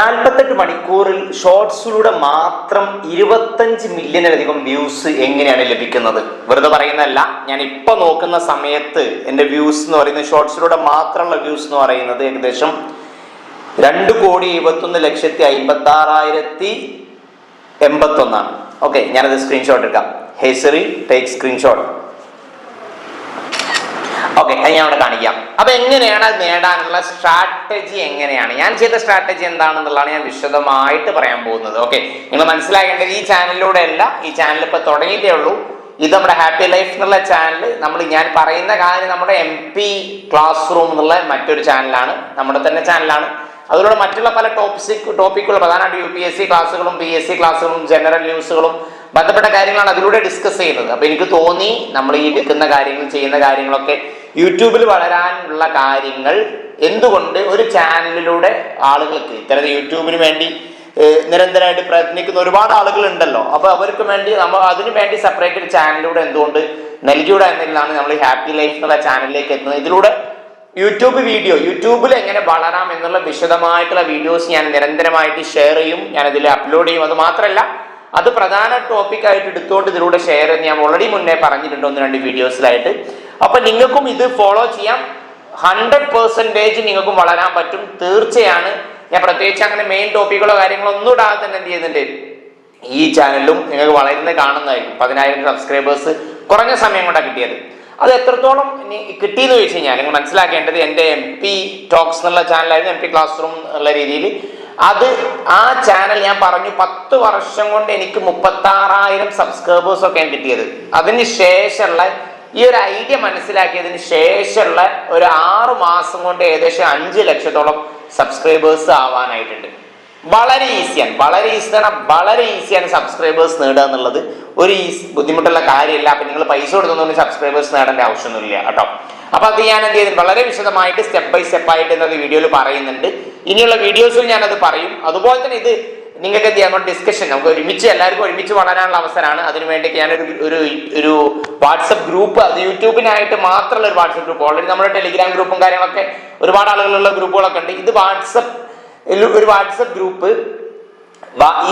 നാൽപ്പത്തെട്ട് മണിക്കൂറിൽ ഷോർട്സിലൂടെ മാത്രം ഇരുപത്തഞ്ച് മില്യണിലധികം വ്യൂസ് എങ്ങനെയാണ് ലഭിക്കുന്നത്? വെറുതെ പറയുന്നതല്ല ഞാൻ ഇപ്പൊ നോക്കുന്ന സമയത്ത് എന്റെ വ്യൂസ് എന്ന് പറയുന്നത് ഷോർട്സിലൂടെ മാത്രമുള്ള വ്യൂസ് എന്ന് പറയുന്നത് ഏകദേശം രണ്ട് കോടി എഴുപത്തൊന്ന് ലക്ഷത്തി അമ്പത്തി ആറായിരത്തി എൺപത്തൊന്നാണ്. ഓക്കെ ഞാനത് സ്ക്രീൻഷോട്ട് എടുക്കാം. ഹേസറി ടേക്ക് സ്ക്രീൻഷോട്ട് ഓക്കെ അത് ഞാൻ അവിടെ കാണിക്കാം. അപ്പൊ എങ്ങനെയാണ് അത് നേടാനുള്ള സ്ട്രാറ്റജി എങ്ങനെയാണ്? ഞാൻ ചെയ്ത സ്ട്രാറ്റജി എന്താണെന്നുള്ളതാണ് ഞാൻ വിശദമായിട്ട് പറയാൻ പോകുന്നത്. ഓക്കെ നിങ്ങൾ മനസ്സിലാക്കേണ്ടത് ഈ ചാനലിലൂടെ അല്ല ഈ ചാനൽ ഇപ്പൊ തുടങ്ങിയിട്ടേ ഉള്ളൂ. ഇത് നമ്മുടെ ഹാപ്പി ലൈഫ് എന്നുള്ള ചാനൽ. നമ്മൾ ഞാൻ പറയുന്ന കാര്യം നമ്മുടെ എം പി ക്ലാസ് റൂം എന്നുള്ള മറ്റൊരു ചാനലാണ് നമ്മുടെ തന്നെ ചാനലാണ്. അതിലൂടെ മറ്റുള്ള പല ടോപ്പിക് ടോപ്പിക്കുകൾ പ്രധാനമായിട്ട് യു പി എസ് സി ക്ലാസ്സുകളും പി എസ് സി ക്ലാസ്സുകളും ജനറൽ ന്യൂസുകളും ബന്ധപ്പെട്ട കാര്യങ്ങളാണ് അതിലൂടെ ഡിസ്കസ് ചെയ്യുന്നത്. അപ്പൊ എനിക്ക് തോന്നി നമ്മൾ ഈ എടുക്കുന്ന കാര്യങ്ങൾ ചെയ്യുന്ന കാര്യങ്ങളൊക്കെ യൂട്യൂബിൽ വളരാനുള്ള കാര്യങ്ങൾ എന്തുകൊണ്ട് ഒരു ചാനലിലൂടെ ആളുകൾക്ക് ഇത്തരം യൂട്യൂബിന് വേണ്ടി നിരന്തരമായിട്ട് പ്രയത്നിക്കുന്ന ഒരുപാട് ആളുകൾ ഉണ്ടല്ലോ അപ്പൊ അവർക്ക് വേണ്ടി നമ്മൾ അതിനു വേണ്ടി സെപ്പറേറ്റ് ഒരു ചാനലിലൂടെ എന്തുകൊണ്ട് നൽകിയൂടെ എന്നതിലാണ് നമ്മൾ ഹാപ്പി ലൈഫ് എന്നുള്ള ചാനലിലേക്ക് എത്തുന്നത്. ഇതിലൂടെ യൂട്യൂബ് വീഡിയോ യൂട്യൂബിൽ എങ്ങനെ വളരാം എന്നുള്ള വിശദമായിട്ടുള്ള വീഡിയോസ് ഞാൻ നിരന്തരമായിട്ട് ഷെയർ ചെയ്യും. ഞാൻ ഇതിൽ അപ്ലോഡ് ചെയ്യും. അത് മാത്രമല്ല അത് പ്രധാന ടോപ്പിക്കായിട്ട് എടുത്തുകൊണ്ട് ഇതിലൂടെ ഷെയർ ചെയ്യാൻ ഞാൻ ഓൾറെഡി മുന്നേ പറഞ്ഞിട്ടുണ്ട് ഒന്ന് രണ്ട് വീഡിയോസിലായിട്ട് അപ്പൊ നിങ്ങൾക്കും ഇത് ഫോളോ ചെയ്യാം. ഹൺഡ്രഡ് പെർസെന്റേജ് നിങ്ങൾക്കും വളരാൻ പറ്റും. തീർച്ചയാണ്. ഞാൻ പ്രത്യേകിച്ച് അങ്ങനെ മെയിൻ ടോപ്പിക്കുകളോ കാര്യങ്ങളോ ഒന്നും ഇടാതെ തന്നെ എന്ത് ചെയ്യുന്നുണ്ട്? ഈ ചാനലിലും നിങ്ങൾക്ക് വളരുന്നത് കാണുന്നതായിരിക്കും. പതിനായിരം സബ്സ്ക്രൈബേഴ്സ് കുറഞ്ഞ സമയം കൊണ്ടാണ് കിട്ടിയത്. അത് എത്രത്തോളം കിട്ടി കിട്ടിയെന്ന് ചോദിച്ചു കഴിഞ്ഞാൽ നിങ്ങൾ മനസ്സിലാക്കേണ്ടത് എന്റെ എം പി ടോക്സ് എന്നുള്ള ചാനലായിരുന്നു എം പി ക്ലാസ് റൂം എന്നുള്ള രീതിയിൽ. അത് ആ ചാനൽ ഞാൻ പറഞ്ഞു പത്ത് വർഷം കൊണ്ട് എനിക്ക് മുപ്പത്താറായിരം സബ്സ്ക്രൈബേഴ്സ് ഒക്കെയാണ് കിട്ടിയത്. അതിന് ശേഷമുള്ള ഈ ഒരു ഐഡിയ മനസ്സിലാക്കിയതിന് ശേഷമുള്ള ഒരു ആറു മാസം കൊണ്ട് ഏകദേശം അഞ്ച് ലക്ഷത്തോളം സബ്സ്ക്രൈബേഴ്സ് ആവാനായിട്ടുണ്ട്. വളരെ ഈസിയാണ്. വളരെ ഈസി ആണ് വളരെ ഈസിയാണ് സബ്സ്ക്രൈബേഴ്സ് നേടുക എന്നുള്ളത്. ഒരു ബുദ്ധിമുട്ടുള്ള കാര്യമല്ല. അപ്പൊ നിങ്ങൾ പൈസ കൊടുത്തൊന്നും സബ്സ്ക്രൈബേഴ്സ് നേടേണ്ട ആവശ്യമൊന്നുമില്ല കേട്ടോ. അപ്പൊ അത് ഞാൻ എന്ത് ചെയ്തു വളരെ വിശദമായിട്ട് സ്റ്റെപ്പ് ബൈ സ്റ്റെപ്പ് ആയിട്ട് എന്നത് വീഡിയോയിൽ പറയുന്നുണ്ട്. ഇനിയുള്ള വീഡിയോസിൽ ഞാനത് പറയും. അതുപോലെ തന്നെ ഇത് നിങ്ങൾക്ക് എന്ത് ചെയ്യാം ഡിസ്കഷൻ നമുക്ക് ഒരുമിച്ച് എല്ലാവർക്കും ഒരുമിച്ച് വളരാനുള്ള അവസരമാണ്. അതിനുവേണ്ടി ഞാനൊരു ഒരു ഒരു വാട്സപ്പ് ഗ്രൂപ്പ് അത് യൂട്യൂബിനായിട്ട് മാത്രമുള്ള ഒരു വാട്സപ്പ് ഗ്രൂപ്പ് ഓൾറെഡി നമ്മുടെ ടെലിഗ്രാം ഗ്രൂപ്പും കാര്യങ്ങളൊക്കെ ഒരുപാട് ആളുകളുള്ള ഗ്രൂപ്പുകളൊക്കെ ഉണ്ട്. ഇത് വാട്സപ്പ് ഒരു വാട്സപ്പ് ഗ്രൂപ്പ്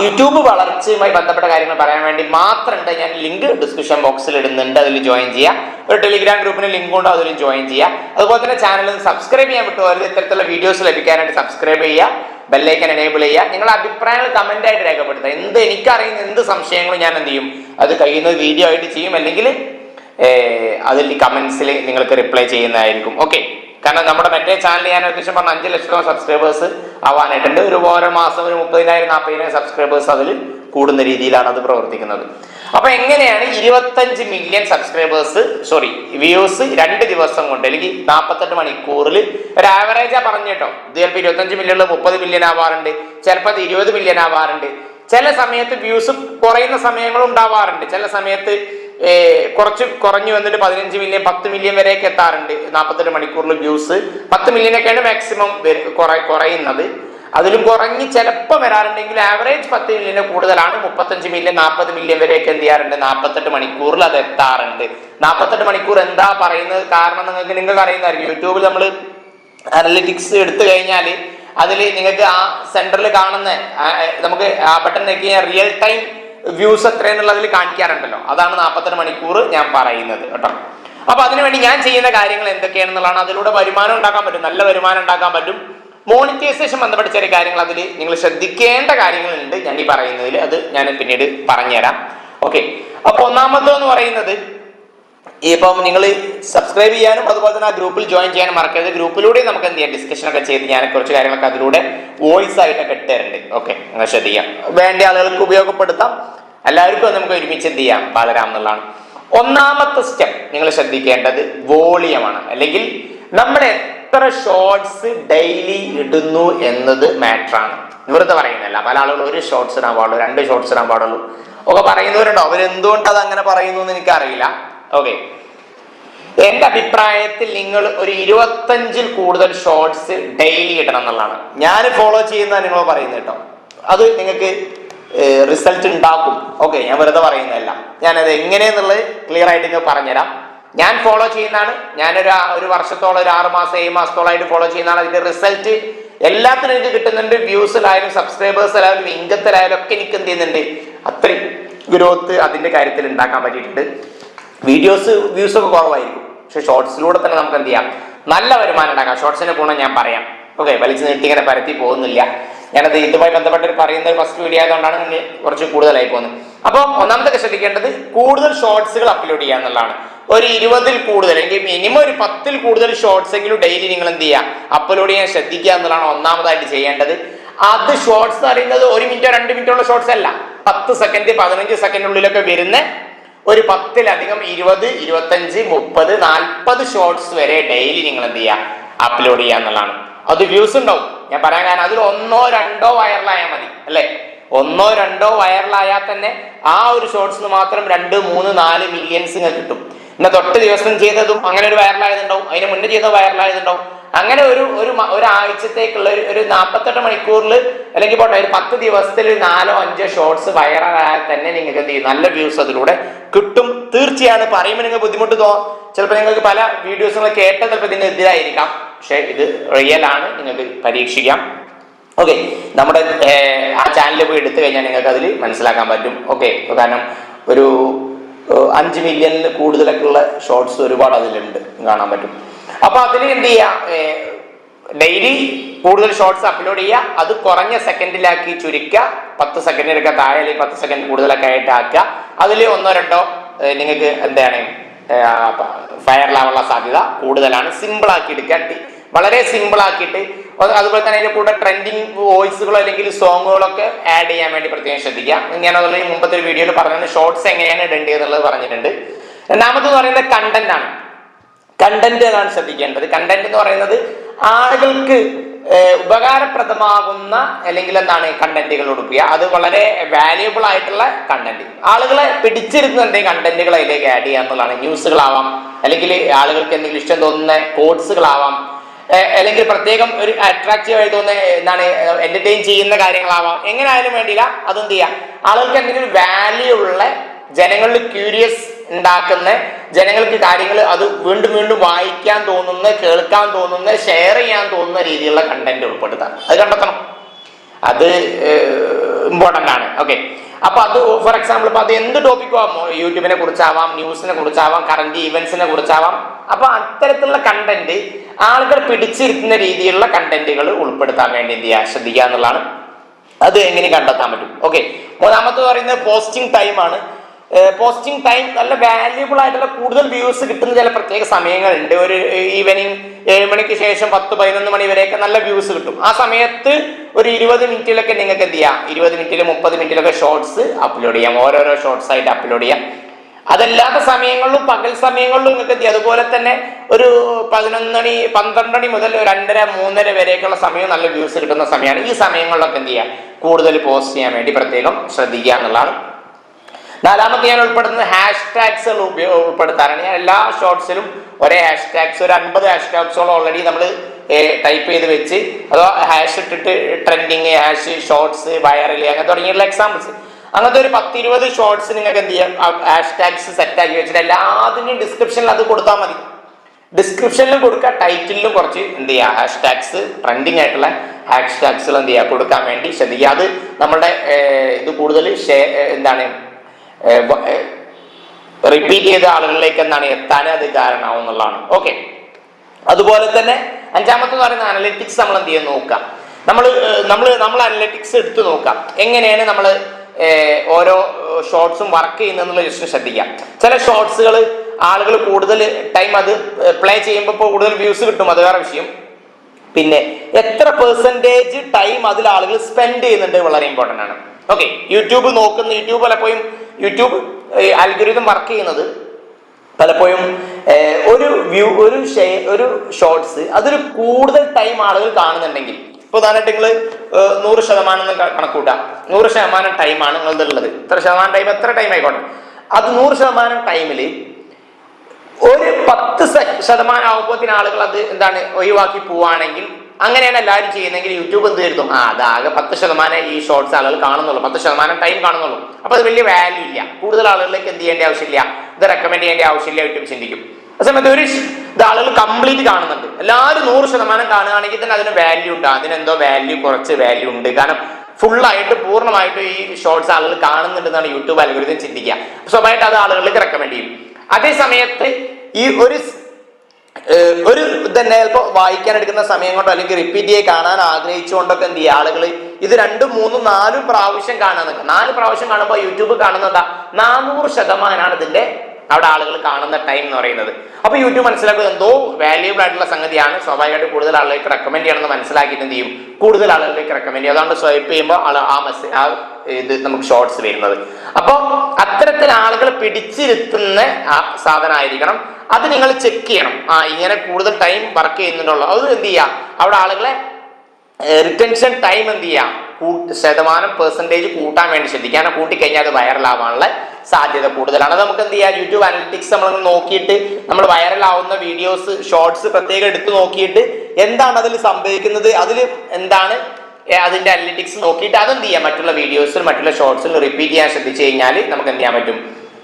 യൂട്യൂബ് വളർച്ചയുമായി ബന്ധപ്പെട്ട കാര്യങ്ങൾ പറയാൻ വേണ്ടി മാത്രമുണ്ട്. ഞാൻ ലിങ്ക് ഡിസ്ക്രിപ്ഷൻ ബോക്സിൽ ഇടുന്നുണ്ട്. അതിൽ ജോയിൻ ചെയ്യാം. ഒരു ടെലിഗ്രാം ഗ്രൂപ്പിന് ലിങ്ക് ഉണ്ട് അതിൽ ജോയിൻ ചെയ്യാം. അതുപോലെ തന്നെ ചാനൽ സബ്സ്ക്രൈബ് ചെയ്യാൻ വിട്ടുപോകരുത്. ഇത്തരത്തിലുള്ള വീഡിയോസ് ലഭിക്കാനായിട്ട് സബ്സ്ക്രൈബ് ചെയ്യുക. ബെല്ലൈക്കൻ എനേബിൾ ചെയ്യുക. നിങ്ങളുടെ അഭിപ്രായങ്ങൾ കമന്റ് ആയിട്ട് രേഖപ്പെടുത്തുക. എന്ത് എനിക്കറിയുന്ന എന്ത് സംശയങ്ങളും ഞാൻ എന്ത് ചെയ്യും? അത് കഴിയുന്നത് വീഡിയോ ആയിട്ട് ചെയ്യും. അല്ലെങ്കിൽ അതിൽ കമന്റ്സിൽ നിങ്ങൾക്ക് റിപ്ലൈ ചെയ്യുന്നതായിരിക്കും. ഓക്കെ കാരണം നമ്മുടെ മറ്റേ ചാനൽ ഞാൻ അത്യാവശ്യം പറഞ്ഞ അഞ്ച് ലക്ഷത്തോളം സബ്സ്ക്രൈബേഴ്സ് ആവാനായിട്ടുണ്ട്. ഒരു ഓരോ മാസം ഒരു മുപ്പതിനായിരം നാൽപ്പതിനായിരം സബ്സ്ക്രൈബേഴ്സ് അതിൽ കൂടുന്ന രീതിയിലാണ് അത് പ്രവർത്തിക്കുന്നത്. അപ്പൊ എങ്ങനെയാണ് ഇരുപത്തഞ്ച് മില്യൺ സബ്സ്ക്രൈബേഴ്സ് സോറി വ്യൂസ് രണ്ട് ദിവസം കൊണ്ട് അല്ലെങ്കിൽ നാൽപ്പത്തെട്ട് മണിക്കൂറിൽ ഒരു ആവറേജാ പറഞ്ഞു ഇത് ചിലപ്പോൾ ഇരുപത്തഞ്ച് മില്യണിൽ മുപ്പത് മില്യൺ ആവാറുണ്ട്. ചിലപ്പോൾ അത് ഇരുപത് മില്യൺ ആവാറുണ്ട്. ചില സമയത്ത് വ്യൂസ് കുറയുന്ന സമയങ്ങളും ഉണ്ടാവാറുണ്ട്. ചില സമയത്ത് കുറച്ച് കുറഞ്ഞു വന്നിട്ട് പതിനഞ്ച് മില്യൺ പത്ത് മില്യൺ വരെയൊക്കെ എത്താറുണ്ട്. നാൽപ്പത്തെട്ട് മണിക്കൂറിൽ വ്യൂസ് പത്ത് മില്യനൊക്കെയാണ് മാക്സിമം കുറയുന്നത്. അതിലും കുറഞ്ഞ് ചിലപ്പോൾ വരാറുണ്ടെങ്കിൽ ആവറേജ് പത്ത് മില്യന് കൂടുതലാണ്. മുപ്പത്തഞ്ച് മില്യൻ നാൽപ്പത് മില്യൻ വരെയൊക്കെ എന്ത് ചെയ്യാറുണ്ട്? നാൽപ്പത്തെട്ട് മണിക്കൂറിൽ അത് എത്താറുണ്ട്. നാൽപ്പത്തെട്ട് മണിക്കൂർ എന്താ പറയുന്നത്? കാരണം നിങ്ങൾക്ക് നിങ്ങൾക്ക് അറിയുന്നതായിരിക്കും. യൂട്യൂബിൽ നമ്മൾ അനലിറ്റിക്സ് എടുത്തു കഴിഞ്ഞാൽ അതിൽ നിങ്ങൾക്ക് ആ സെന്ററിൽ കാണുന്ന നമുക്ക് ആ ബട്ടൺ കഴിഞ്ഞാൽ റിയൽ ടൈം വ്യൂസ് എത്രയെന്നുള്ളതിൽ കാണിക്കാറുണ്ടല്ലോ. അതാണ് നാൽപ്പത്തെട്ട് മണിക്കൂർ ഞാൻ പറയുന്നത് കേട്ടോ. അപ്പൊ അതിനുവേണ്ടി ഞാൻ ചെയ്യുന്ന കാര്യങ്ങൾ എന്തൊക്കെയാണെന്നുള്ളതാണ്. അതിലൂടെ വരുമാനം ഉണ്ടാക്കാൻ പറ്റും. നല്ല വരുമാനം ഉണ്ടാക്കാൻ പറ്റും. മോണിറ്റൈസേഷൻ ബന്ധപ്പെട്ട ചെറിയ കാര്യങ്ങൾ അതിൽ നിങ്ങൾ ശ്രദ്ധിക്കേണ്ട കാര്യങ്ങളുണ്ട് ഞാൻ ഈ പറയുന്നതിൽ അത് ഞാൻ പിന്നീട് പറഞ്ഞുതരാം. ഓക്കെ അപ്പൊ ഒന്നാമത്തെന്ന് പറയുന്നത് ഇപ്പം നിങ്ങൾ സബ്സ്ക്രൈബ് ചെയ്യാനും അതുപോലെ തന്നെ ആ ഗ്രൂപ്പിൽ ജോയിൻ ചെയ്യാനും മറക്കരുത്. ഗ്രൂപ്പിലൂടെ നമുക്ക് എന്ത് ചെയ്യാം? ഡിസ്കഷൻ ഒക്കെ ചെയ്ത് ഞാൻ കുറച്ച് കാര്യങ്ങളൊക്കെ അതിലൂടെ വോയിസ് ആയിട്ടൊക്കെ ഇട്ടുതരുന്നുണ്ട് ഓക്കെ നിങ്ങൾ ശ്രദ്ധിക്കാം. വേണ്ട ആളുകൾക്ക് ഉപയോഗപ്പെടുത്താം. എല്ലാവർക്കും നമുക്ക് ഒരുമിച്ച് എന്ത് ചെയ്യാം? വളരാം എന്നുള്ളതാണ്. ഒന്നാമത്തെ സ്റ്റെപ്പ് നിങ്ങൾ ശ്രദ്ധിക്കേണ്ടത് വോളിയമാണ് അല്ലെങ്കിൽ നമ്മൾ എത്ര ഷോർട്സ് ഡെയിലി ഇടുന്നു എന്നത് മാറ്ററാണ് വെറുതെ പറയുന്നില്ല പല ആളുകൾ ഒരു ഷോർട്സ് ഇടാൻ പാടുള്ളൂ രണ്ട് ഷോർട്സ് ഇടാൻ പാടുള്ളൂ. ഒക്കെ പറയുന്നവരുണ്ടോ? അവരെന്തുകൊണ്ട് അത് അങ്ങനെ പറയുന്നു എന്ന് എനിക്കറിയില്ല. ഓക്കെ എന്റെ അഭിപ്രായത്തിൽ നിങ്ങൾ ഒരു ഇരുപത്തഞ്ചിൽ കൂടുതൽ ഷോർട്സ് ഡെയിലി ഇടണം എന്നുള്ളതാണ്. ഞാൻ ഫോളോ ചെയ്യുന്ന നിങ്ങൾ പറയുന്നത് കേട്ടോ. അത് നിങ്ങൾക്ക് റിസൾട്ട് ഉണ്ടാക്കും. ഓക്കെ ഞാൻ വെറുതെ പറയുന്നതല്ല. ഞാനത് എങ്ങനെയെന്നുള്ളത് ക്ലിയർ ആയിട്ട് നിങ്ങൾ പറഞ്ഞുതരാം. ഞാൻ ഫോളോ ചെയ്യുന്നതാണ്. ഞാനൊരു ഒരു വർഷത്തോളം ഒരു ആറ് മാസം ഏഴ് മാസത്തോളമായിട്ട് ഫോളോ ചെയ്യുന്നതാണ്. അതിന്റെ റിസൾട്ട് എല്ലാത്തിനും എനിക്ക് കിട്ടുന്നുണ്ട്. വ്യൂസിലായാലും സബ്സ്ക്രൈബേഴ്സിലായാലും ഇംഗത്തിലായാലും ഒക്കെ എനിക്ക് എന്ത് ചെയ്യുന്നുണ്ട്? അത്രയും ഗ്രോത്ത് അതിന്റെ കാര്യത്തിൽ ഉണ്ടാക്കാൻ പറ്റിയിട്ടുണ്ട്. വീഡിയോസ് വ്യൂസ് ഒക്കെ കുറവായിരിക്കും. പക്ഷെ ഷോർട്സിലൂടെ തന്നെ നമുക്ക് എന്ത് ചെയ്യാം? നല്ല വരുമാനം ഉണ്ടാക്കാം. ഷോർട്സിന്റെ ഗുണം ഞാൻ പറയാം. ഓക്കെ വലിച്ചു നീട്ടി ഇങ്ങനെ പരത്തി പോകുന്നില്ല. ഞാനത് ഇതുമായി ബന്ധപ്പെട്ട് പറയുന്ന ഒരു ഫസ്റ്റ് വീഡിയോ ആയതുകൊണ്ടാണ് കുറച്ച് കൂടുതലായി പോകുന്നത്. അപ്പോൾ ഒന്നാമത്തെ ശ്രദ്ധിക്കേണ്ടത് കൂടുതൽ ഷോർട്സുകൾ അപ്ലോഡ് ചെയ്യുക എന്നുള്ളതാണ്. ഒരു ഇരുപതിൽ കൂടുതൽ അല്ലെങ്കിൽ മിനിമം ഒരു പത്തിൽ കൂടുതൽ ഷോർട്സ് എങ്കിലും ഡെയിലി നിങ്ങൾ എന്ത് ചെയ്യുക? അപ്ലോഡ് ചെയ്യാൻ ശ്രദ്ധിക്കുക എന്നുള്ളതാണ് ഒന്നാമതായിട്ട് ചെയ്യേണ്ടത്. അത് ഷോർട്സ് എന്ന് പറയുന്നത് ഒരു മിനിറ്റോ രണ്ട് മിനിറ്റോ ഉള്ള ഷോർട്സ് അല്ല. പത്ത് സെക്കൻഡ് പതിനഞ്ച് സെക്കൻഡിനുള്ളിലൊക്കെ വരുന്ന ഒരു പത്തിലധികം ഇരുപത് ഇരുപത്തഞ്ച് മുപ്പത് നാൽപ്പത് ഷോർട്സ് വരെ ഡെയിലി നിങ്ങൾ എന്ത് ചെയ്യുക? അപ്ലോഡ് ചെയ്യുക എന്നുള്ളതാണ്. അത് വ്യൂസ് ഉണ്ടാവും. ഞാൻ പറയാൻ കാരണം അതിൽ ഒന്നോ രണ്ടോ വൈറലായാൽ മതി അല്ലേ? ഒന്നോ രണ്ടോ വൈറലായാൽ തന്നെ ആ ഒരു ഷോർട്സിന് മാത്രം രണ്ട് മൂന്ന് നാല് മില്യൺസ് കിട്ടും. ഇന്ന തൊട്ട് ദിവസം ചെയ്തതും അങ്ങനെ ഒരു വൈറലായതുണ്ടാവും. അതിന് മുന്നേ ചെയ്ത വൈറലായതുണ്ടാവും. അങ്ങനെ ഒരു ഒരു ഒരാഴ്ചത്തേക്കുള്ള ഒരു ഒരു നാൽപ്പത്തെട്ട് മണിക്കൂറിൽ അല്ലെങ്കിൽ പോട്ടെ ഒരു പത്ത് ദിവസത്തിൽ ഒരു നാലോ അഞ്ചോ ഷോർട്സ് വൈറലായാൽ തന്നെ നിങ്ങൾക്ക് എന്ത് ചെയ്യും? നല്ല വ്യൂസ് അതിലൂടെ കിട്ടും. തീർച്ചയാണ്. പറയുമ്പോൾ നിങ്ങൾക്ക് ബുദ്ധിമുട്ട് തോന്നും ചിലപ്പോൾ നിങ്ങൾക്ക് പല വീഡിയോസ് വീഡിയോസുകൾ കേട്ട ചിലപ്പോൾ ഇതിന് എതിരായിരിക്കാം. പക്ഷെ ഇത് റിയൽ ആണ്. നിങ്ങൾക്ക് പരീക്ഷിക്കാം. ഓക്കെ നമ്മുടെ ആ ചാനൽ പോയി എടുത്തു കഴിഞ്ഞാൽ നിങ്ങൾക്ക് അതിൽ മനസ്സിലാക്കാൻ പറ്റും. ഓക്കെ കാരണം ഒരു അഞ്ച് മില്യണിൽ കൂടുതലൊക്കെ ഉള്ള ഷോർട്സ് ഒരുപാട് അതിലുണ്ട്. കാണാൻ പറ്റും. അപ്പൊ അതിൽ എന്ത് ചെയ്യാം? ഡെയിലി കൂടുതൽ ഷോർട്സ് അപ്ലോഡ് ചെയ്യുക അത് കുറഞ്ഞ സെക്കൻഡിലാക്കി ചുരുക്കുക. പത്ത് സെക്കൻഡിലൊക്കെ താഴെ അല്ലെങ്കിൽ പത്ത് സെക്കൻഡ് കൂടുതലൊക്കെ ആയിട്ട് ആക്കുക. അതിൽ ഒന്നോ രണ്ടോ നിങ്ങൾക്ക് എന്താണ് ഫയറിലാവാനുള്ള സാധ്യത കൂടുതലാണ്. സിമ്പിൾ ആക്കി എടുക്കുക. വളരെ സിമ്പിൾ ആക്കിയിട്ട് അതുപോലെ തന്നെ അതിന്റെ കൂടെ ട്രെൻഡിങ് വോയിസുകളോ അല്ലെങ്കിൽ സോങ്ങുകളൊക്കെ ആഡ് ചെയ്യാൻ വേണ്ടി പ്രത്യേകം ശ്രദ്ധിക്കുക. ഞാൻ അതുപോലെ മുമ്പത്തെ ഒരു വീഡിയോയിൽ പറഞ്ഞത് ഷോർട്സ് എങ്ങനെയാണ് ഇടേണ്ടത് എന്നുള്ളത് പറഞ്ഞിട്ടുണ്ട്. രണ്ടാമത് പറയുന്നത് കണ്ടന്റ് ആണ്. കണ്ടന്റ് ആണ് ശ്രദ്ധിക്കേണ്ടത്? കണ്ടന്റ് എന്ന് പറയുന്നത് ആളുകൾക്ക് ഉപകാരപ്രദമാകുന്ന അല്ലെങ്കിൽ എന്താണ് കണ്ടന്റുകൾ കൊടുക്കുക. അത് വളരെ വാല്യുബിൾ ആയിട്ടുള്ള കണ്ടന്റ് ആളുകളെ പിടിച്ചിരുന്ന എന്തെങ്കിലും കണ്ടന്റുകൾ അതിലേക്ക് ആഡ് ചെയ്യുക എന്നുള്ളതാണ്. ന്യൂസുകളാവാം അല്ലെങ്കിൽ ആളുകൾക്ക് എന്തെങ്കിലും ഇഷ്ടം തോന്നുന്ന കോഡ്സുകളാവാം അല്ലെങ്കിൽ പ്രത്യേകം ഒരു അട്രാക്റ്റീവ് ആയി തോന്നുന്ന എന്താണ് എന്റർടൈൻ ചെയ്യുന്ന കാര്യങ്ങളാവാം. എങ്ങനെ ആയാലും വേണ്ടിയില്ല അതെന്ത് ചെയ്യാം? ആളുകൾക്ക് എന്തെങ്കിലും ഒരു വാല്യൂ ഉള്ള ജനങ്ങളിൽ ക്യൂരിയസ് ഉണ്ടാക്കുന്ന ജനങ്ങൾക്ക് കാര്യങ്ങൾ അത് വീണ്ടും വീണ്ടും വായിക്കാൻ തോന്നുന്ന കേൾക്കാൻ തോന്നുന്ന ഷെയർ ചെയ്യാൻ തോന്നുന്ന രീതിയിലുള്ള കണ്ടന്റ് ഉൾപ്പെടുത്താം. അത് കണ്ടെത്തണം. അത് ഇമ്പോർട്ടന്റ് ആണ്. ഓക്കെ അപ്പൊ അത് ഫോർ എക്സാമ്പിൾ ഇപ്പൊ അത് എന്ത് ടോപ്പിക്കും ആവാം? യൂട്യൂബിനെ കുറിച്ചാവാം ന്യൂസിനെ കുറിച്ചാവാം കറന്റ് ഇവന്റ്സിനെ കുറിച്ചാവാം. അപ്പൊ അത്തരത്തിലുള്ള കണ്ടന്റ് ആളുകൾ പിടിച്ചിരുത്തുന്ന രീതിയിലുള്ള കണ്ടന്റുകൾ ഉൾപ്പെടുത്താൻ വേണ്ടി എന്ത് ചെയ്യുക? ശ്രദ്ധിക്കുക എന്നുള്ളതാണ്. അത് എങ്ങനെ കണ്ടെത്താൻ പറ്റും? ഓക്കെ മൂന്നാമത്തെ പറയുന്നത് പോസ്റ്റിംഗ് ടൈം ആണ്. പോസ്റ്റിംഗ് ടൈം നല്ല വാല്യുബിൾ ആയിട്ടുള്ള കൂടുതൽ വ്യൂസ് കിട്ടുന്ന ചില പ്രത്യേക സമയങ്ങളുണ്ട്. ഒരു ഈവനിങ് ഏഴ് മണിക്ക് ശേഷം പത്ത് പതിനൊന്ന് മണി വരെയൊക്കെ നല്ല വ്യൂസ് കിട്ടും. ആ സമയത്ത് ഒരു ഇരുപത് മിനിറ്റിലൊക്കെ നിങ്ങൾക്ക് എന്ത് ചെയ്യാം? ഇരുപത് മിനിറ്റിൽ മുപ്പത് മിനിറ്റിലൊക്കെ ഷോർട്സ് അപ്ലോഡ് ചെയ്യാം. ഓരോരോ ഷോർട്സ് ആയിട്ട് അപ്ലോഡ് ചെയ്യാം. അതല്ലാത്ത സമയങ്ങളിലും പകൽ സമയങ്ങളിലും നിങ്ങൾക്ക് എത്തി അതുപോലെ തന്നെ ഒരു പതിനൊന്ന് മണി പന്ത്രണ്ട് മണി മുതൽ രണ്ടര മൂന്നര വരെയൊക്കെയുള്ള സമയം നല്ല വ്യൂസ് കിട്ടുന്ന സമയമാണ്. ഈ സമയങ്ങളിലൊക്കെ എന്ത് ചെയ്യാം? കൂടുതൽ പോസ്റ്റ് ചെയ്യാൻ വേണ്ടി പ്രത്യേകം ശ്രദ്ധിക്കുക എന്നുള്ളതാണ്. നാലാമത്തെ ഞാൻ ഉൾപ്പെടുന്നത് ഹാഷ് ടാഗ്സുകൾ ഉൾപ്പെടുത്താറാണ്. ഞാൻ എല്ലാ ഷോർട്സിലും ഒരേ ഹാഷ് ടാഗ്സ് ഒരു അൻപത് ഹാഷ് ടാഗ്സോളം ഓൾറെഡി നമ്മൾ ടൈപ്പ് ചെയ്ത് വെച്ച് അതോ ഹാഷ് ഇട്ടിട്ട് ട്രെൻഡിങ് ഹാഷ് ഷോർട്സ് വൈറൽ അങ്ങനെ തുടങ്ങിയിട്ടുള്ള എക്സാമ്പിൾസ് അങ്ങനത്തെ ഒരു പത്തിരുപത് ഷോർട്സ് നിങ്ങൾക്ക് എന്ത് ചെയ്യാം? ഹാഷ് ടാഗ്സ് സെറ്റ് ആക്കി വെച്ചിട്ട് എല്ലാത്തിനും ഡിസ്ക്രിപ്ഷനിൽ അത് കൊടുത്താൽ മതി. ഡിസ്ക്രിപ്ഷനിലും കൊടുക്കുക ടൈറ്റിലും കുറച്ച് എന്ത് ചെയ്യുക ഹാഷ് ടാഗ്സ് ട്രെൻഡിങ് ആയിട്ടുള്ള ഹാഷ് ടാഗ്സുകൾ എന്ത് ചെയ്യുക കൊടുക്കാൻ വേണ്ടി ശ്രദ്ധിക്കുക. അത് നമ്മുടെ ഇത് കൂടുതൽ ഷെയർ എന്താണ്? റിപ്പീറ്റ് ചെയ്ത ആളുകളിലേക്ക് എന്താണ്? എത്താൻ അത് കാരണമാവും എന്നുള്ളതാണ്. ഓക്കെ അതുപോലെ തന്നെ അഞ്ചാമത്തെ എന്ന് പറയുന്ന അനലറ്റിക്സ് നമ്മൾ എന്ത് ചെയ്യാൻ നോക്കാം നമ്മൾ നമ്മൾ നമ്മൾ അനലിറ്റിക്സ് എടുത്ത് നോക്കാം. എങ്ങനെയാണ് നമ്മൾ ഓരോ ഷോർട്സും വർക്ക് ചെയ്യുന്നതെന്നുള്ള ജസ്റ്റ് ശ്രദ്ധിക്കാം ചില ഷോർട്സുകൾ ആളുകൾ കൂടുതൽ ടൈം അത് പ്ലേ ചെയ്യുമ്പോൾ ഇപ്പോൾ കൂടുതൽ വ്യൂസ് കിട്ടും അത് വേറെ വിഷയം. പിന്നെ എത്ര പെർസെന്റേജ് ടൈം അതിൽ ആളുകൾ സ്പെൻഡ് ചെയ്യുന്നുണ്ട് വളരെ ഇമ്പോർട്ടന്റ് ആണ്. ഓക്കെ യൂട്യൂബ് നോക്കുന്ന യൂട്യൂബ് പലപ്പോഴും യൂട്യൂബ് അൽഗുരിതം വർക്ക് ചെയ്യുന്നത് പലപ്പോഴും ഒരു വ്യൂ ഒരു ഷെയർ ഒരു ഷോർട്സ് അതൊരു കൂടുതൽ ടൈം ആളുകൾ കാണുന്നുണ്ടെങ്കിൽ. ഇപ്പോൾ ഉദാഹരണമായിട്ട് നിങ്ങൾ നൂറ് ശതമാനം എന്ന് ക- കണക്കൂട്ടാം. നൂറ് ശതമാനം ടൈമാണ് നിങ്ങളുടെ ഉള്ളത് ഇത്ര ശതമാനം ടൈം എത്ര ടൈം ആയിക്കോട്ടെ? അത് നൂറ് ശതമാനം ടൈമിൽ ഒരു പത്ത് ശതമാനം ആകുമ്പോഴത്തിന് ആളുകൾ അത് എന്താണ് ഒഴിവാക്കി പോവുകയാണെങ്കിൽ അങ്ങനെയാണ് എല്ലാവരും ചെയ്യുന്നതെങ്കിൽ യൂട്യൂബ് എന്ത് കരുതും? ആ അതാകെ പത്ത് ശതമാനം ഈ ഷോർട്സ് ആളുകൾ കാണുന്നുള്ളൂ. പത്ത് ശതമാനം ടൈം കാണുന്നുള്ളൂ. അപ്പോൾ അത് വലിയ വാല്യൂ ഇല്ല. കൂടുതൽ ആളുകളിലേക്ക് എന്ത് ചെയ്യേണ്ട ആവശ്യമില്ല. ഇത് റെക്കമെൻഡ് ചെയ്യേണ്ട ആവശ്യമില്ല. യൂട്യൂബ് ചിന്തിക്കും. ആ സമയത്ത് ഒരു ആളുകൾ കംപ്ലീറ്റ് കാണുന്നുണ്ട്. എല്ലാവരും നൂറ് ശതമാനം കാണുകയാണെങ്കിൽ തന്നെ അതിന് വാല്യൂ ഉണ്ട്. അതിനെന്തോ വാല്യൂ കുറച്ച് വാല്യൂ ഉണ്ട്. കാരണം ഫുള്ളായിട്ട് പൂർണമായിട്ട് ഈ ഷോർട്സ് ആളുകൾ കാണുന്നുണ്ടെന്നാണ് യൂട്യൂബ് അൽഗോരിതം ചിന്തിക്കുക. സ്വാഭാവികമായിട്ട് അത് ആളുകളിലേക്ക് റെക്കമെൻഡ് ചെയ്യും. അതേ സമയത്ത് ഈ ഒരു ഒരു തന്നെ ചിലപ്പോൾ വായിക്കാൻ എടുക്കുന്ന സമയം കൊണ്ടോ അല്ലെങ്കിൽ റിപ്പീറ്റ് ചെയ്ത് കാണാൻ ആഗ്രഹിച്ചുകൊണ്ടൊക്കെ എന്ത് ചെയ്യുക? ആളുകൾ ഇത് രണ്ടും മൂന്നും നാലും പ്രാവശ്യം കാണാൻ നിൽക്കുക നാല് പ്രാവശ്യം കാണുമ്പോൾ യൂട്യൂബ് കാണുന്നതാ നാനൂറ് ശതമാനമാണ് ഇതിന്റെ അവിടെ ആളുകൾ കാണുന്ന ടൈം എന്ന് പറയുന്നത്. അപ്പൊ യൂട്യൂബ് മനസ്സിലാക്കുന്നത് എന്തോ വാല്യൂബിൾ ആയിട്ടുള്ള സംഗതിയാണ്. സ്വാഭാവികമായിട്ട് കൂടുതൽ ആളുകൾക്ക് റെക്കമെൻഡ് ചെയ്യണമെന്ന് മനസ്സിലാക്കിയിട്ട് എന്ത് ചെയ്യും? കൂടുതൽ ആളുകളിലേക്ക് റെക്കമെൻഡ് ചെയ്യും. അതുകൊണ്ട് സ്വൈപ്പ് ചെയ്യുമ്പോൾ ആ മെസ്സേജ് ആ ഇത് നമുക്ക് ഷോർട്സ് വരുന്നത്. അപ്പോൾ അത്തരത്തിൽ ആളുകൾ പിടിച്ചിരുത്തുന്ന ആ സാധനമായിരിക്കണം. അത് നിങ്ങൾ ചെക്ക് ചെയ്യണം. ആ ഇങ്ങനെ കൂടുതൽ ടൈം വർക്ക് ചെയ്യുന്നുണ്ടല്ലോ. അത് എന്ത് ചെയ്യുക അവിടെ ആളുകളെ റിട്ടൻഷൻ ടൈം എന്ത് ചെയ്യാം? കൂട്ട് ശതമാനം പെർസെന്റേജ് കൂട്ടാൻ വേണ്ടി ശ്രദ്ധിക്കുക. കൂട്ടിക്കഴിഞ്ഞാൽ അത് വൈറലാവാനുള്ള സാധ്യത കൂടുതലാണ്. അത് നമുക്ക് എന്ത് ചെയ്യാം? യൂട്യൂബ് അനലിറ്റിക്സ് നമ്മൾ നോക്കിയിട്ട് നമ്മൾ വൈറൽ ആവുന്ന വീഡിയോസ് ഷോർട്സ് പ്രത്യേകം എടുത്ത് നോക്കിയിട്ട് എന്താണ് അതിൽ സംഭവിക്കുന്നത്? അതിൽ എന്താണ് അതിന്റെ അനലിറ്റിക്സ് നോക്കിയിട്ട് അതെന്ത് ചെയ്യാം? മറ്റുള്ള വീഡിയോസിൽ മറ്റുള്ള ഷോർട്സിൽ റിപ്പീറ്റ് ചെയ്യാൻ ശ്രദ്ധിച്ചു കഴിഞ്ഞാൽ നമുക്ക് എന്ത് ചെയ്യാൻ പറ്റും?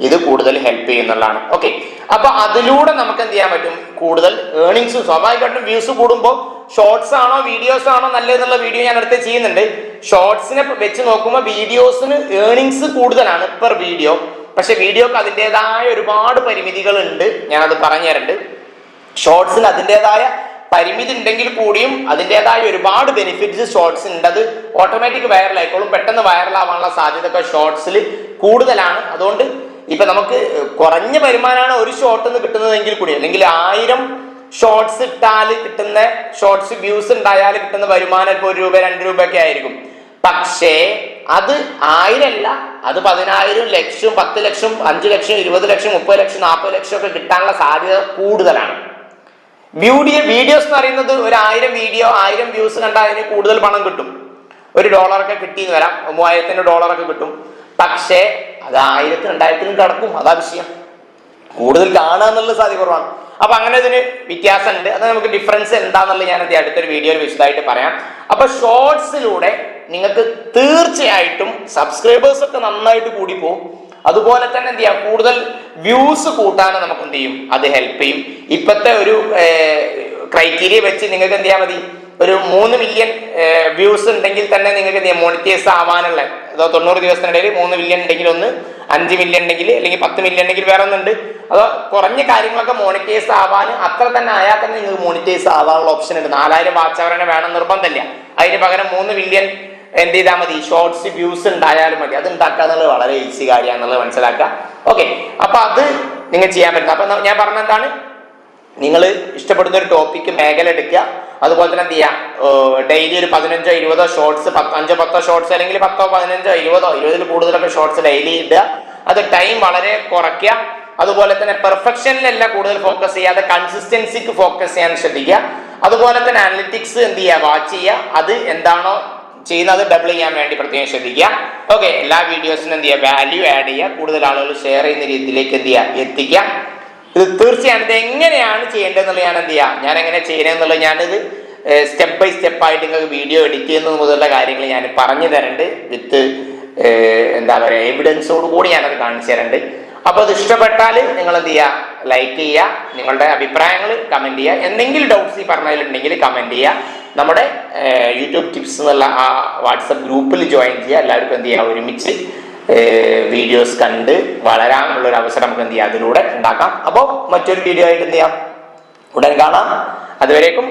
ഇത് കൂടുതൽ ഹെൽപ്പ് ചെയ്യുന്നുള്ളതാണ്. ഓക്കെ അപ്പൊ അതിലൂടെ നമുക്ക് എന്ത് ചെയ്യാൻ പറ്റും? കൂടുതൽ ഏണിങ്സും സ്വാഭാവികമായിട്ടും വ്യൂസ് കൂടുമ്പോൾ ഷോർട്സ് ആണോ വീഡിയോസ് ആണോ നല്ലതെന്നുള്ള വീഡിയോ ഞാൻ അടുത്ത് ചെയ്യുന്നുണ്ട്. ഷോർട്സിനെ വെച്ച് നോക്കുമ്പോൾ വീഡിയോസിന് ഏണിങ്സ് കൂടുതലാണ് പെർ വീഡിയോ പക്ഷെ വീഡിയോക്ക് അതിന്റെതായ ഒരുപാട് പരിമിതികൾ ഉണ്ട് ഞാനത് പറഞ്ഞു തരുന്നുണ്ട് ഷോർട്സിന് അതിന്റെതായ പരിമിതി ഉണ്ടെങ്കിൽ കൂടിയും അതിന്റെതായ ഒരുപാട് ബെനിഫിറ്റ്സ് ഷോർട്സ് ഉണ്ട്. അത് ഓട്ടോമാറ്റിക് വൈറലായിക്കോളും പെട്ടെന്ന് വൈറലാവാനുള്ള സാധ്യത ഒക്കെ ഷോർട്സിൽ കൂടുതലാണ്. അതുകൊണ്ട് ഇപ്പൊ നമുക്ക് കുറഞ്ഞ വരുമാനമാണ് ഒരു ഷോർട്ട് നിന്ന് കിട്ടുന്നതെങ്കിൽ കൂടി അല്ലെങ്കിൽ ആയിരം ഷോർട്സ് ഇട്ടാൽ കിട്ടുന്ന ഷോർട്സ് വ്യൂസ് ഉണ്ടായാൽ കിട്ടുന്ന വരുമാനം ഇപ്പോൾ ഒരു രൂപ രണ്ട് രൂപയൊക്കെ ആയിരിക്കും. പക്ഷേ അത് ആയിരമല്ല അത് പതിനായിരം ലക്ഷം പത്ത് ലക്ഷം അഞ്ച് ലക്ഷം ഇരുപത് ലക്ഷം മുപ്പത് ലക്ഷം നാൽപ്പത് ലക്ഷം ഒക്കെ കിട്ടാനുള്ള സാധ്യത കൂടുതലാണ്. വീഡിയോ വീഡിയോസ് എന്ന് പറയുന്നത് ഒരു ആയിരം വീഡിയോ ആയിരം വ്യൂസ് കണ്ടാൽ അതിന് കൂടുതൽ പണം കിട്ടും. ഒരു ഡോളറൊക്കെ കിട്ടിയെന്ന് വരാം. മൂവായിരത്തിന്റെ ഡോളറൊക്കെ കിട്ടും. പക്ഷേ അത് ആയിരത്തി രണ്ടായിരത്തിനും കിടക്കും. അതാ വിഷയം. കൂടുതൽ കാണുക എന്നുള്ളത് സാധ്യത കുറവാണ്. അപ്പൊ അങ്ങനെ ഇതിന് വ്യത്യാസമുണ്ട്. അത് നമുക്ക് ഡിഫറൻസ് എന്താന്നുള്ളത് ഞാൻ അടുത്തൊരു വീഡിയോയിൽ വിശദമായിട്ട് പറയാം. അപ്പൊ ഷോർട്സിലൂടെ നിങ്ങൾക്ക് തീർച്ചയായിട്ടും സബ്സ്ക്രൈബേഴ്സ് ഒക്കെ നന്നായിട്ട് കൂടി പോകും അതുപോലെ തന്നെ എന്ത് ചെയ്യാം? കൂടുതൽ വ്യൂസ് കൂട്ടാനും നമുക്ക് എന്ത് ചെയ്യും? അത് ഹെൽപ്പ് ചെയ്യും. ഇപ്പോഴത്തെ ഒരു ക്രൈറ്റീരിയ വെച്ച് നിങ്ങൾക്ക് എന്ത് ചെയ്യാൻ മതി? ഒരു മൂന്ന് മില്യൺ വ്യൂസ് ഉണ്ടെങ്കിൽ തന്നെ നിങ്ങൾക്ക് എന്ത് ചെയ്യാം? മോണിറ്റൈസ് ആവാനുള്ള തൊണ്ണൂറ് ദിവസത്തിനിടയിൽ മൂന്ന് മില്യൺ ഉണ്ടെങ്കിൽ ഒന്ന് അഞ്ച് മില്യൺ ഉണ്ടെങ്കിൽ അല്ലെങ്കിൽ പത്ത് മില്യൺ ഉണ്ടെങ്കിൽ വേറെ ഒന്നുണ്ട്. അതോ കുറഞ്ഞ കാര്യങ്ങളൊക്കെ മോണിറ്റൈസ് ആവാൻ അത്ര തന്നെ ആയാൽ തന്നെ നിങ്ങൾക്ക് മോണിറ്റൈസ് ആവാനുള്ള ഓപ്ഷൻ ഉണ്ട്. നാലായിരം വാച്ച് അവർ തന്നെ വേണം നിർബന്ധമില്ല. അതിന് പകരം മൂന്ന് മില്യൺ എന്ത് ചെയ്താൽ മതി. ഷോർട്സ് വ്യൂസ് ഉണ്ടായാലും മതി. അത് ഉണ്ടാക്കുക എന്നുള്ളത് വളരെ ഈസി കാര്യമാണെന്നുള്ളത് മനസ്സിലാക്കുക. ഓക്കെ അപ്പൊ അത് നിങ്ങൾ ചെയ്യാൻ പറ്റുന്നത് അപ്പൊ ഞാൻ പറഞ്ഞ എന്താണ്? നിങ്ങൾ ഇഷ്ടപ്പെടുന്ന ഒരു ടോപ്പിക്ക് മേഖല എടുക്കുക. അതുപോലെ തന്നെ എന്ത് ചെയ്യാം? ഡെയിലി ഒരു പതിനഞ്ചോ ഇരുപതോ ഷോർട്സ് അഞ്ചോ പത്തോ ഷോർട്സ് അല്ലെങ്കിൽ പത്തോ പതിനഞ്ചോ ഇരുപതോ ഇരുപതിൽ കൂടുതലൊക്കെ ഷോർട്സ് ഡെയിലി ഇടുക. അത് ടൈം വളരെ കുറയ്ക്കുക. അതുപോലെ തന്നെ പെർഫെക്ഷനിലല്ല കൂടുതൽ ഫോക്കസ് ചെയ്യാതെ കൺസിസ്റ്റൻസിക്ക് ഫോക്കസ് ചെയ്യാൻ ശ്രദ്ധിക്കുക. അതുപോലെ തന്നെ അനലിറ്റിക്സ് എന്ത് ചെയ്യുക? വാച്ച് ചെയ്യുക. അത് എന്താണോ ചെയ്യുന്നത് ഡബിൾ ചെയ്യാൻ വേണ്ടി പ്രത്യേകം ശ്രദ്ധിക്കുക. ഓക്കെ എല്ലാ വീഡിയോസിനും എന്ത് ചെയ്യുക? വാല്യൂ ആഡ് ചെയ്യുക. കൂടുതൽ ആളുകൾ ഷെയർ ചെയ്യുന്ന രീതിയിലേക്ക് എന്ത് ചെയ്യുക? എത്തിക്കുക. ഇത് തീർച്ചയായും ഇത് എങ്ങനെയാണ് ചെയ്യേണ്ടതെന്നുള്ള ഞാൻ എന്ത് ചെയ്യാം? ഞാൻ എങ്ങനെ ചെയ്യണമെന്നുള്ളത് ഞാനിത് സ്റ്റെപ്പ് ബൈ സ്റ്റെപ്പ് ആയിട്ട് നിങ്ങൾക്ക് വീഡിയോ എഡിറ്റ് ചെയ്യുന്നത് മുതലുള്ള കാര്യങ്ങൾ ഞാൻ പറഞ്ഞു തരണ്ട് വിത്ത് എന്താ പറയുക എവിഡൻസോട് കൂടി ഞാനത് കാണിച്ചു തരുന്നുണ്ട് അപ്പോൾ അത് ഇഷ്ടപ്പെട്ടാൽ നിങ്ങൾ എന്ത് ചെയ്യുക ലൈക്ക് ചെയ്യുക നിങ്ങളുടെ അഭിപ്രായങ്ങൾ കമന്റ് ചെയ്യുക എന്തെങ്കിലും ഡൗട്ട്സ് ഈ പറഞ്ഞതിലുണ്ടെങ്കിൽ കമന്റ് ചെയ്യുക നമ്മുടെ യൂട്യൂബ് ടിപ്സ് എന്നുള്ള ആ വാട്സപ്പ് ഗ്രൂപ്പിൽ ജോയിൻ ചെയ്യുക എല്ലാവർക്കും എന്ത് ചെയ്യുക ഒരുമിച്ച് വീഡിയോസ് കണ്ട് വളരാനുള്ള ഒരു അവസരം നമുക്ക് എന്ത് ചെയ്യാം അതിലൂടെ ഉണ്ടാക്കാം. അപ്പോൾ മറ്റൊരു വീഡിയോ ആയിട്ട് എന്ത് ചെയ്യാം ഉടൻ കാണാം. അതുവരേക്കും